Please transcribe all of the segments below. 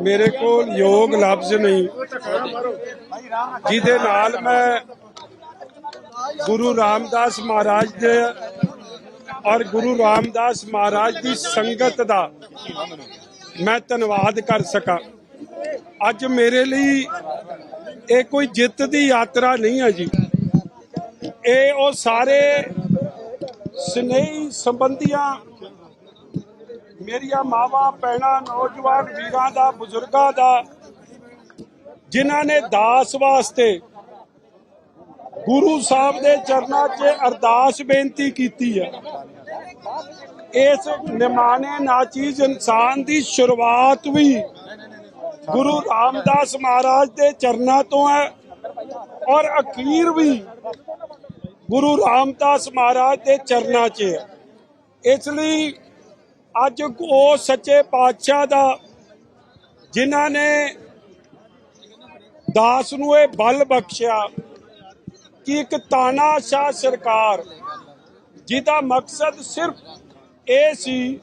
ਮੇਰੇ ਕੋਲ ਯੋਗ ਲਫ਼ਜ਼ ਨਹੀਂ। ਜਿਹਦੇ ਨਾਲ ਮੈਂ ਗੁਰੂ ਰਾਮਦਾਸ ਮਹਾਰਾਜ ਦੇ ਔਰ ਗੁਰੂ ਰਾਮਦਾਸ ਮਹਾਰਾਜ ਦੀ ਸੰਗਤ ਦਾ ਮੈਂ ਧੰਨਵਾਦ ਕਰ ਸਕਾਂ। ਅੱਜ ਮੇਰੇ ਲਈ ਇਹ ਕੋਈ ਜਿੱਤ ਦੀ ਯਾਤਰਾ ਨਹੀਂ ਹੈ ਜੀ। ਇਹ ਉਹ ਸਾਰੇ ਸਨੇਹੀ ਸੰਬੰਧੀਆਂ ਮੇਰੀਆਂ ਮਾਵਾਂ, ਭੈਣਾਂ, ਨੌਜਵਾਨ ਵੀਰਾਂ ਦਾ, ਬਜ਼ੁਰਗਾਂ ਦਾ, ਜਿਨ੍ਹਾਂ ਨੇ ਦਾਸ ਵਾਸਤੇ ਗੁਰੂ ਸਾਹਿਬ ਦੇ ਚਰਨਾਂ 'ਚ ਅਰਦਾਸ ਬੇਨਤੀ ਕੀਤੀ ਹੈ। ਇਸ ਨਿਮਾਣੇ ਨਾਚੀਜ਼ ਇਨਸਾਨ ਦੀ ਸ਼ੁਰੂਆਤ ਵੀ ਗੁਰੂ ਰਾਮਦਾਸ ਮਹਾਰਾਜ ਦੇ ਚਰਨਾਂ ਤੋਂ ਹੈ ਔਰ ਅਖੀਰ ਵੀ ਗੁਰੂ ਰਾਮਦਾਸ ਮਹਾਰਾਜ ਦੇ ਚਰਨਾਂ 'ਚ ਹੈ। ਇਸ ਲਈ ਅੱਜ ਉਹ ਸੱਚੇ ਪਾਤਸ਼ਾਹ ਦਾ, ਜਿਨ੍ਹਾਂ ਨੇ ਦਾਸ ਨੂੰ ਇਹ ਬਲ ਬਖਸ਼ਿਆ ਕਿ ਇੱਕ ਤਾਨਾਸ਼ਾਹ ਸਰਕਾਰ, ਜਿਹਦਾ ਮਕਸਦ ਸਿਰਫ ਇਹ ਸੀ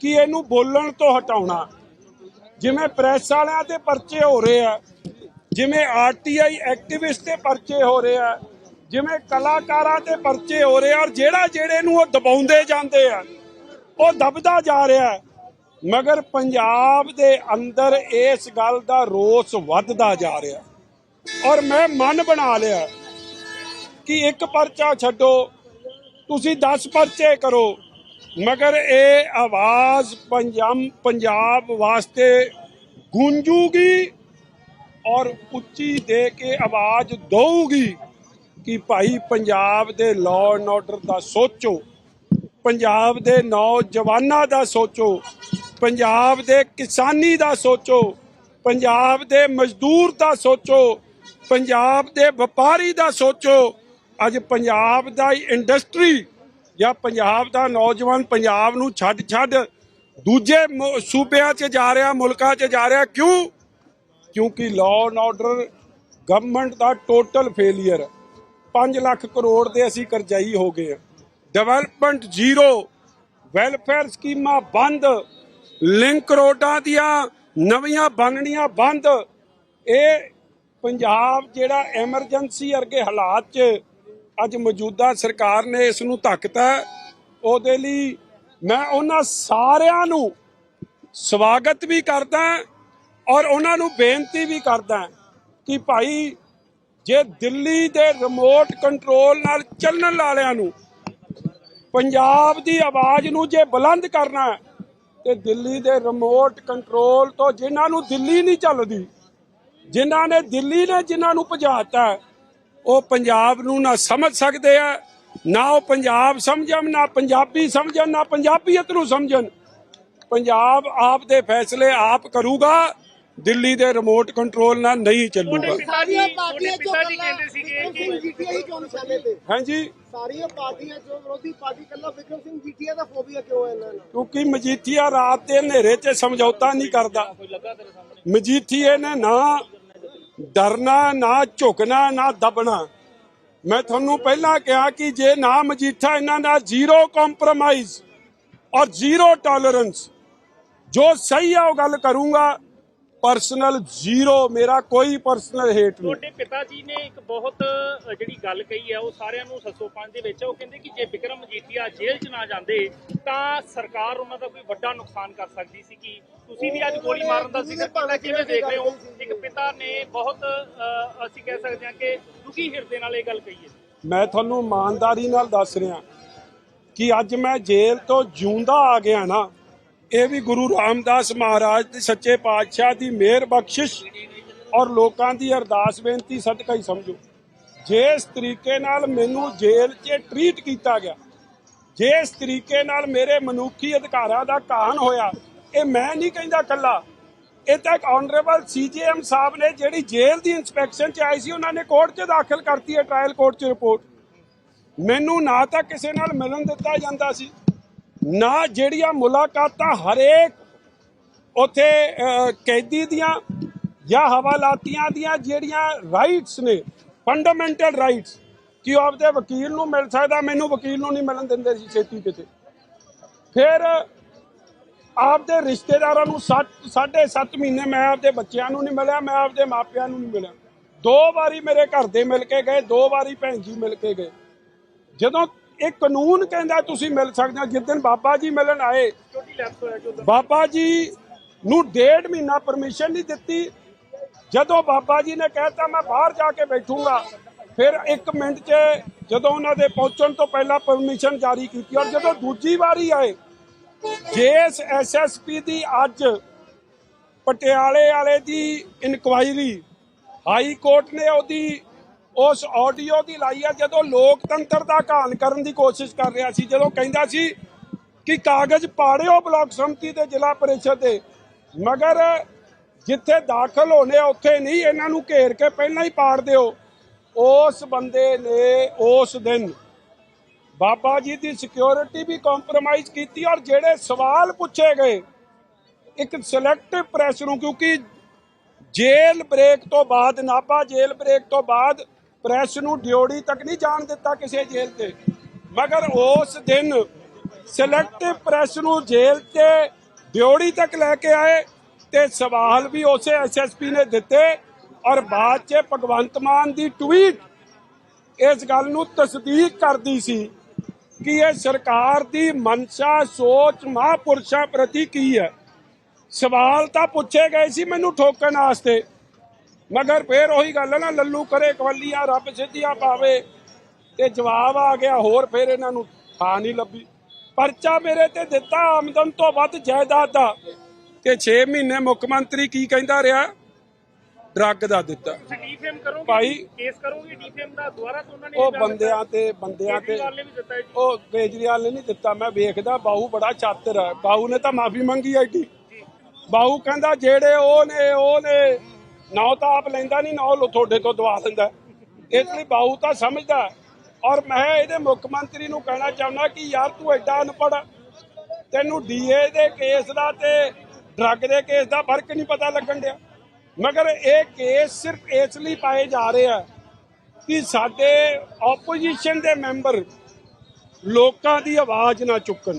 ਕਿ ਇਹਨੂੰ ਬੋਲਣ ਤੋਂ ਹਟਾਉਣਾ। ਜਿਵੇਂ ਪ੍ਰੈਸ ਵਾਲਿਆਂ ਤੇ ਪਰਚੇ ਹੋ ਰਹੇ ਆ, ਜਿਵੇਂ ਆਰਟੀਆਈ ਐਕਟਿਵਿਸਟ ਤੇ ਪਰਚੇ ਹੋ ਰਹੇ ਆ, ਜਿਵੇਂ ਕਲਾਕਾਰਾਂ ਤੇ ਪਰਚੇ ਹੋ ਰਹੇ ਆ, ਔਰ ਜਿਹੜਾ ਜਿਹੜੇ ਨੂੰ ਉਹ ਦਬਾਉਂਦੇ ਜਾਂਦੇ ਆ। ਉਹ ਦਬਦਾ ਜਾ ਰਿਹਾ ਹੈ। ਮਗਰ ਪੰਜਾਬ ਦੇ ਅੰਦਰ ਇਸ ਗੱਲ ਦਾ ਰੋਸ ਵੱਧਦਾ ਜਾ ਰਿਹਾ ਔਰ ਮੈਂ ਮਨ ਬਣਾ ਲਿਆ ਕਿ ਇੱਕ ਪਰਚਾ ਛੱਡੋ, ਤੁਸੀਂ 10 ਪਰਚੇ ਕਰੋ। ਮਗਰ ਇਹ ਆਵਾਜ਼ ਪੰਜਾਬ ਪੰਜਾਬ ਵਾਸਤੇ ਗੂੰਜੂਗੀ ਔਰ ਉੱਚੀ ਦੇ ਕੇ ਆਵਾਜ਼ ਦਊਗੀ ਕਿ ਭਾਈ ਪੰਜਾਬ ਦੇ ਲਾਅ ਐਂਡ ਆਰਡਰ ਦਾ ਸੋਚੋ। ਪੰਜਾਬ ਦੇ ਨੌਜਵਾਨਾਂ ਦਾ ਸੋਚੋ, ਪੰਜਾਬ ਦੇ ਕਿਸਾਨੀ ਦਾ ਸੋਚੋ, ਪੰਜਾਬ ਦੇ ਮਜ਼ਦੂਰ ਦਾ ਸੋਚੋ, ਪੰਜਾਬ ਦੇ ਵਪਾਰੀ ਦਾ ਸੋਚੋ। ਅੱਜ ਪੰਜਾਬ ਦਾ ਇੰਡਸਟਰੀ ਜਾਂ ਪੰਜਾਬ ਦਾ ਨੌਜਵਾਨ ਪੰਜਾਬ ਨੂੰ ਛੱਡ ਛੱਡ ਦੂਜੇ ਸੂਬਿਆਂ 'ਚ ਜਾ ਰਿਹਾ, ਮੁਲਕਾਂ 'ਚ ਜਾ ਰਿਹਾ, ਕਿਉਂ? ਕਿਉਂਕਿ ਲਾਅ ਐਂਡ ਆਰਡਰ ਗਵਰਨਮੈਂਟ ਦਾ ਟੋਟਲ ਫੇਲਿਅਰ 5 ਲੱਖ ਕਰੋੜ ਦੇ ਅਸੀਂ ਕਰਜ਼ਾਈ ਹੋ ਗਏ ਹਾਂ। ਡਿਵੈਲਪਮੈਂਟ ਜ਼ੀਰੋ, ਵੈਲਫੇਅਰ ਸਕੀਮਾਂ ਬੰਦ, ਲਿੰਕ ਰੋਡਾਂ ਦੀਆਂ ਨਵੀਆਂ ਬਣਨੀਆਂ ਬੰਦ। ਇਹ ਪੰਜਾਬ ਜਿਹੜਾ ਐਮਰਜੈਂਸੀ ਵਰਗੇ ਹਾਲਾਤ 'ਚ ਅੱਜ ਮੌਜੂਦਾ ਸਰਕਾਰ ਨੇ ਇਸ ਨੂੰ ਧੱਕਤਾ ਉਹਦੇ ਲਈ ਮੈਂ ਉਹਨਾਂ ਸਾਰਿਆਂ ਨੂੰ ਸਵਾਗਤ ਵੀ ਕਰਦਾ ਔਰ ਉਹਨਾਂ ਨੂੰ ਬੇਨਤੀ ਵੀ ਕਰਦਾ ਕਿ ਭਾਈ ਜੇ ਦਿੱਲੀ ਦੇ ਰਿਮੋਟ ਕੰਟਰੋਲ ਨਾਲ ਚੱਲਣ ਵਾਲਿਆਂ ਨੂੰ ਪੰਜਾਬ ਦੀ ਆਵਾਜ਼ ਨੂੰ ਜੇ ਬੁਲੰਦ ਕਰਨਾ ਹੈ, ਤੇ ਦਿੱਲੀ ਦੇ ਰਿਮੋਟ ਕੰਟਰੋਲ ਤੋਂ ਜਿਨ੍ਹਾਂ ਨੂੰ ਦਿੱਲੀ ਨਹੀਂ ਚੱਲਦੀ ਜਿਨ੍ਹਾਂ ਨੇ ਦਿੱਲੀ ਨੇ ਜਿਨ੍ਹਾਂ ਨੂੰ ਭਜਾਤਾ ਹੈ, ਉਹ ਪੰਜਾਬ ਨੂੰ ਨਾ ਸਮਝ ਸਕਦੇ ਆ ਨਾ ਉਹ ਪੰਜਾਬ ਸਮਝਣ ਨਾ ਪੰਜਾਬੀ ਸਮਝਣ ਨਾ ਪੰਜਾਬੀਅਤ ਨੂੰ ਸਮਝਣ। ਪੰਜਾਬ ਆਪ ਦੇ ਫੈਸਲੇ ਆਪ ਕਰੂਗਾ ਦਿੱਲੀ ਦੇ ਰਿਮੋਟ ਕੰਟਰੋਲ ਨਾਲ ਨਹੀਂ ਚੱਲੂਗਾ। ਸਾਰੀਆਂ ਪਾਰਟੀਆਂ ਜੋ ਪਿਤਾ ਜੀ ਕਹਿੰਦੇ ਸੀਗੇ ਕਿ ਜੀਟੀਆ ਹੀ ਕਿਉਂ ਨਿਸ਼ਾਨੇ ਤੇ ਹਾਂਜੀ। ਸਾਰੀਆਂ ਪਾਰਟੀਆਂ ਜੋ ਵਿਰੋਧੀ ਪਾਰਟੀ ਕੱਲਾ ਵਿਕਰਮ ਸਿੰਘ ਜੀਟੀਆ ਦਾ ਫੋਬੀਆ ਕਿਉਂ ਹੈ ਇਹਨਾਂ ਨੂੰ ਕਿਉਂਕਿ ਮਜੀਠੀਆ ਰਾਤ ਦੇ ਹਨੇਰੇ 'ਚ ਸਮਝੌਤਾ ਨਹੀਂ ਕਰਦਾ। ਮਜੀਠੀਏ ਨੇ ਨਾ ਡਰਨਾ ਨਾ ਝੁਕਣਾ ਨਾ ਦਬਣਾ। ਮੈਂ ਤੁਹਾਨੂੰ ਪਹਿਲਾਂ ਕਿਹਾ ਕਿ ਜੇ ਨਾ ਮਜੀਠਾ ਇਹਨਾਂ ਦਾ ਜ਼ੀਰੋ ਕੰਪਰੋਮਾਈਜ਼ ਔਰ ਜ਼ੀਰੋ ਟੋਲਰੈਂਸ ਜੋ ਸਹੀ ਆ ਉਹ ਗੱਲ ਕਰੂੰਗਾ। ਪਰਸਨਲ ਜ਼ੀਰੋ ਮੇਰਾ ਕੋਈ ਪਰਸਨਲ ਹੇਟ ਨਹੀਂ ਤੁਹਾਡੇ ਪਿਤਾ ਜੀ ਨੇ ਇੱਕ ਬਹੁਤ ਜਿਹੜੀ ਗੱਲ ਕਹੀ ਹੈ ਉਹ ਸਾਰਿਆਂ ਨੂੰ ਸੱਸੋ ਪੰਜ ਦੇ ਵਿੱਚ। ਉਹ ਕਹਿੰਦੇ ਕਿ ਜੇ ਵਿਕਰਮ ਮਜੀਠੀਆ ਜੇਲ੍ਹ 'ਚ ਨਾ ਜਾਂਦੇ ਤਾਂ ਸਰਕਾਰ ਉਹਨਾਂ ਦਾ ਕੋਈ ਵੱਡਾ ਨੁਕਸਾਨ ਕਰ ਸਕਦੀ ਸੀ ਕਿ ਤੁਸੀਂ ਵੀ ਅੱਜ ਗੋਲੀ ਮਾਰਨ ਦਾ ਜ਼ਿਕਰ ਕੀਤਾ ਕਿਵੇਂ ਦੇਖ ਰਹੇ ਹੋ ਇੱਕ ਪਿਤਾ ਨੇ ਬਹੁਤ ਅਸੀਂ ਕਹਿ ਸਕਦੇ ਹਾਂ ਕਿ ਦੁਖੀ ਹਿਰਦੇ ਨਾਲ ਇਹ ਗੱਲ ਕਹੀ ਹੈ ਮੈਂ ਤੁਹਾਨੂੰ ਇਮਾਨਦਾਰੀ ਨਾਲ ਦੱਸ ਰਿਹਾ ਕਿ ਅੱਜ ਮੈਂ ਜੇਲ੍ਹ ਤੋਂ ਜਿਉਂਦਾ ਆ ਗਿਆ ਨਾ ਇਹ ਵੀ ਗੁਰੂ ਰਾਮਦਾਸ ਮਹਾਰਾਜ ਦੇ ਸੱਚੇ ਪਾਤਸ਼ਾਹ ਦੀ ਮਿਹਰ ਬਖਸ਼ਿਸ਼ ਔਰ ਲੋਕਾਂ ਦੀ ਅਰਦਾਸ ਬੇਨਤੀ ਸਦਕਾ ਹੀ ਸਮਝੋ। ਜਿਸ ਤਰੀਕੇ ਨਾਲ ਮੈਨੂੰ ਜੇਲ੍ਹ 'ਚ ਟਰੀਟ ਕੀਤਾ ਗਿਆ, ਜਿਸ ਤਰੀਕੇ ਨਾਲ ਮੇਰੇ ਮਨੁੱਖੀ ਅਧਿਕਾਰਾਂ ਦਾ ਕਾਹਨ ਹੋਇਆ, ਇਹ ਮੈਂ ਨਹੀਂ ਕਹਿੰਦਾ ਕੱਲਾ ਇਹ ਤਾਂ ਇੱਕ ਆਨਰੇਬਲ ਸੀਜੀਐਮ ਸਾਹਿਬ ਨੇ ਜਿਹੜੀ ਜੇਲ੍ਹ ਦੀ ਇਨਸਪੈਕਸ਼ਨ 'ਚ ਆਈ ਸੀ, ਉਹਨਾਂ ਨੇ ਕੋਰਟ 'ਚ ਦਾਖਲ ਕਰਤੀ ਹੈ ਟ੍ਰਾਇਲ ਕੋਰਟ 'ਚ ਰਿਪੋਰਟ ਮੈਨੂੰ ਨਾ ਤਾਂ ਕਿਸੇ ਨਾਲ ਮਿਲਣ ਦਿੱਤਾ ਜਾਂਦਾ ਸੀ ਨਾ ਜਿਹੜੀਆਂ ਮੁਲਾਕਾਤਾਂ ਹਰੇਕ ਉਥੇ ਕੈਦੀ ਦੀਆਂ ਜਾਂ ਹਵਾਲਾਤੀਆਂ ਦੀਆਂ ਜਿਹੜੀਆਂ ਰਾਈਟਸ ਨੇ ਫੰਡਾਮੈਂਟਲ ਰਾਈਟਸ ਕਿ ਉਹ ਆਪਦੇ ਵਕੀਲ ਨੂੰ ਮਿਲ ਸਕਦਾ, ਮੈਨੂੰ ਵਕੀਲ ਨੂੰ ਨਹੀਂ ਮਿਲਣ ਦਿੰਦੇ ਸੀ ਛੇਤੀ ਕਿਤੇ। ਫਿਰ ਆਪਦੇ ਰਿਸ਼ਤੇਦਾਰਾਂ ਨੂੰ 7 ਸਾਢੇ ਸੱਤ ਮਹੀਨੇ ਮੈਂ ਆਪਦੇ ਬੱਚਿਆਂ ਨੂੰ ਨਹੀਂ ਮਿਲਿਆ, ਮੈਂ ਆਪਦੇ ਮਾਪਿਆਂ ਨੂੰ ਨਹੀਂ ਮਿਲਿਆ। ਦੋ ਵਾਰੀ ਮੇਰੇ ਘਰ ਦੇ ਮਿਲ ਕੇ ਗਏ, ਦੋ ਵਾਰੀ ਭੈਣ ਜੀ ਮਿਲ ਕੇ ਗਏ। ਜਦੋਂ ਇਹ ਕਾਨੂੰਨ ਕਹਿੰਦਾ ਤੁਸੀਂ ਮਿਲ ਸਕਦੇ ਹੋ ਜਿੱਦਣ ਬਾਬਾ ਜੀ ਮਿਲਣ ਆਏ। ਬਾਬਾ ਜੀ ਨੂੰ ਡੇਢ ਮਹੀਨਾ ਪਰਮਿਸ਼ਨ ਨਹੀਂ ਦਿੱਤੀ। ਜਦੋਂ ਬਾਬਾ ਜੀ ਨੇ ਕਹਿਤਾ ਮੈਂ ਬਾਹਰ ਜਾ ਕੇ ਬੈਠੂੰਗਾ। ਫਿਰ 1 ਮਿੰਟ 'ਚ ਜਦੋਂ ਉਹਨਾਂ ਦੇ ਪਹੁੰਚਣ ਤੋਂ ਪਹਿਲਾਂ ਪਰਮਿਸ਼ਨ ਜਾਰੀ ਕੀਤੀ ਔਰ ਜਦੋਂ ਦੂਜੀ ਵਾਰੀ ਆਏ, ਜੇਸ ਐਸਐਸਪੀ ਦੀ ਅੱਜ ਪਟਿਆਲੇ ਵਾਲੇ ਦੀ ਇਨਕੁਆਇਰੀ ਹਾਈ ਕੋਰਟ ਨੇ ਉਹਦੀ ਉਸ ਆਡੀਓ ਦੀ ਲਾਈ ਆ ਜਦੋਂ ਲੋਕਤੰਤਰ ਦਾ ਘਾਣ ਕਰਨ ਦੀ ਕੋਸ਼ਿਸ਼ ਕਰ ਰਿਹਾ ਸੀ, ਜਦੋਂ ਕਹਿੰਦਾ ਸੀ ਕਿ ਕਾਗਜ਼ ਪਾੜਿਓ ਬਲਾਕ ਸੰਮਤੀ ਤੇ ਜ਼ਿਲ੍ਹਾ ਪਰਿਸ਼ਦ ਦੇ। ਮਗਰ ਜਿੱਥੇ ਦਾਖਲ ਹੋਣੇ ਉੱਥੇ ਨਹੀਂ, ਇਹਨਾਂ ਨੂੰ ਘੇਰ ਕੇ ਪਹਿਲਾਂ ਹੀ ਪਾੜ ਦਿਓ। ਉਸ ਬੰਦੇ ਨੇ ਉਸ ਦਿਨ ਬਾਬਾ ਜੀ ਦੀ ਸਿਕਿਉਰਿਟੀ ਵੀ ਕੰਪਰੋਮਾਈਜ਼ ਕੀਤੀ ਔਰ ਜਿਹੜੇ ਸਵਾਲ ਪੁੱਛੇ ਗਏ, ਇੱਕ ਸਿਲੈਕਟਿਵ ਪ੍ਰੈਸ ਨੂੰ, ਕਿਉਂਕਿ ਜੇਲ੍ਹ ਬ੍ਰੇਕ ਤੋਂ ਬਾਅਦ ਨਾਭਾ ਜੇਲ੍ਹ ਬ੍ਰੇਕ ਤੋਂ ਬਾਅਦ ਪ੍ਰੈਸ ਨੂੰ ਡਿਓੜੀ ਤੱਕ ਨਹੀਂ ਜਾਣ ਦਿੱਤਾ ਕਿਸੇ ਜੇਲ੍ਹ ਤੇ। ਮਗਰ ਉਸ ਦਿਨ ਸਿਲੈਕਟਿਵ ਪ੍ਰੈਸ ਨੂੰ ਜੇਲ੍ਹ ਤੇ ਡਿਓੜੀ ਤੱਕ ਲੈ ਕੇ ਆਏ ਤੇ ਸਵਾਲ ਵੀ ਉਸੇ ਐਸਐਸਪੀ ਨੇ ਦਿੱਤੇ ਔਰ ਬਾਅਦ 'ਚ ਭਗਵੰਤ ਮਾਨ ਦੀ ਟਵੀਟ ਇਸ ਗੱਲ ਨੂੰ ਤਸਦੀਕ ਕਰਦੀ ਸੀ ਕਿ ਇਹ ਸਰਕਾਰ ਦੀ ਮਨਸ਼ਾ ਸੋਚ ਮਹਾਂਪੁਰਸ਼ਾਂ ਪ੍ਰਤੀ ਕੀ ਹੈ। ਸਵਾਲ ਤਾਂ ਪੁੱਛੇ ਗਏ ਸੀ ਮੈਨੂੰ ਠੋਕਣ ਵਾਸਤੇ। ਮਗਰ ਫੇਰ ਉਹੀ ਗੱਲ ਹੈ ਨਾ ਲੱਲੂ ਕਰੇ ਕਵਲੀਆਂ ਰੱਬ ਸਿੱਧੀਆਂ ਪਾਵੇ। ਤੇ ਜਵਾਬ ਆ ਗਿਆ ਹੋਰ ਫੇਰ ਇਹਨਾਂ ਨੂੰ ਥਾਂ ਨਹੀਂ ਲੱਭੀ। ਪਰਚਾ ਮੇਰੇ ਤੇ ਦਿੱਤਾ ਆਮਦਨ ਤੋਂ ਵੱਧ ਜਾਇਦਾਦ ਦਾ। ਤੇ 6 ਮਹੀਨੇ ਮੁੱਖ ਮੰਤਰੀ ਕੀ ਕਹਿੰਦਾ ਰਿਹਾ? ਡਰੱਗ ਦਾ ਦਿੱਤਾ। ਤੁਸੀਂ ਡੀਫੇਮ ਕਰੋਗੇ? ਭਾਈ, ਕੇਸ ਕਰੋਗੇ ਡੀਫੇਮ ਦਾ? ਦੁਬਾਰਾ ਤੋਂ ਉਹਨਾਂ ਨੇ ਉਹ ਬੰਦਿਆਂ ਤੇ ਬੰਦਿਆਂ ਤੇ। ਉਹ ਕੇਜਰੀਵਾਲ ਨੇ ਨਹੀਂ ਦਿੱਤਾ। ਮੈਂ ਵੇਖਦਾ ਬਾਹੂ ਬੜਾ ਚਾਤਰ ਹੈ ਬਾਹੂ ਨੇ ਤਾਂ ਮਾਫੀ ਮੰਗੀ ਐਡੀ ਬਾਹੂ ਕਹਿੰਦਾ ਜਿਹੜੇ ਉਹ ਨੇ ਉਹ ਨੇ ਨਾ ਤਾਂ ਆਪ ਲੈਂਦਾ ਨਹੀਂ, ਨਾ ਉਹ ਤੁਹਾਡੇ ਤੋਂ ਦਵਾ ਦਿੰਦਾ। ਇਸ ਲਈ ਬਾਹੂ ਤਾਂ ਸਮਝਦਾ ਔਰ ਮੈਂ ਇਹਦੇ ਮੁੱਖ ਮੰਤਰੀ ਨੂੰ ਕਹਿਣਾ ਚਾਹੁੰਦਾ ਕਿ ਯਾਰ ਤੂੰ ਐਡਾ ਅਨਪੜ੍ਹ ਤੈਨੂੰ ਡੀਏ ਦੇ ਕੇਸ ਦਾ ਤੇ ਡਰੱਗ ਦੇ ਕੇਸ ਦਾ ਫ਼ਰਕ ਨਹੀਂ ਪਤਾ ਲੱਗਣ ਡਿਆ। ਮਗਰ ਇਹ ਕੇਸ ਸਿਰਫ ਇਸ ਲਈ ਪਾਏ ਜਾ ਰਹੇ ਆ ਕਿ ਸਾਡੇ ਆਪੋਜੀਸ਼ਨ ਦੇ ਮੈਂਬਰ ਲੋਕਾਂ ਦੀ ਆਵਾਜ਼ ਨਾ ਚੁੱਕਣ।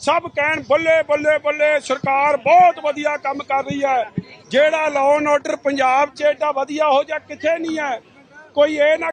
ਸਭ ਕਹਿਣ ਬੱਲੇ ਬੱਲੇ ਬੱਲੇ, ਸਰਕਾਰ ਬਹੁਤ ਵਧੀਆ ਕੰਮ ਕਰ ਰਹੀ ਹੈ। ਜਿਹੜਾ ਲਾਅ ਐਂਡ ਆਰਡਰ ਪੰਜਾਬ 'ਚ ਏਡਾ ਵਧੀਆ ਹੋ ਜਾ ਕਿੱਥੇ ਨਹੀਂ ਹੈ। ਕੋਈ ਇਹ ਨਾ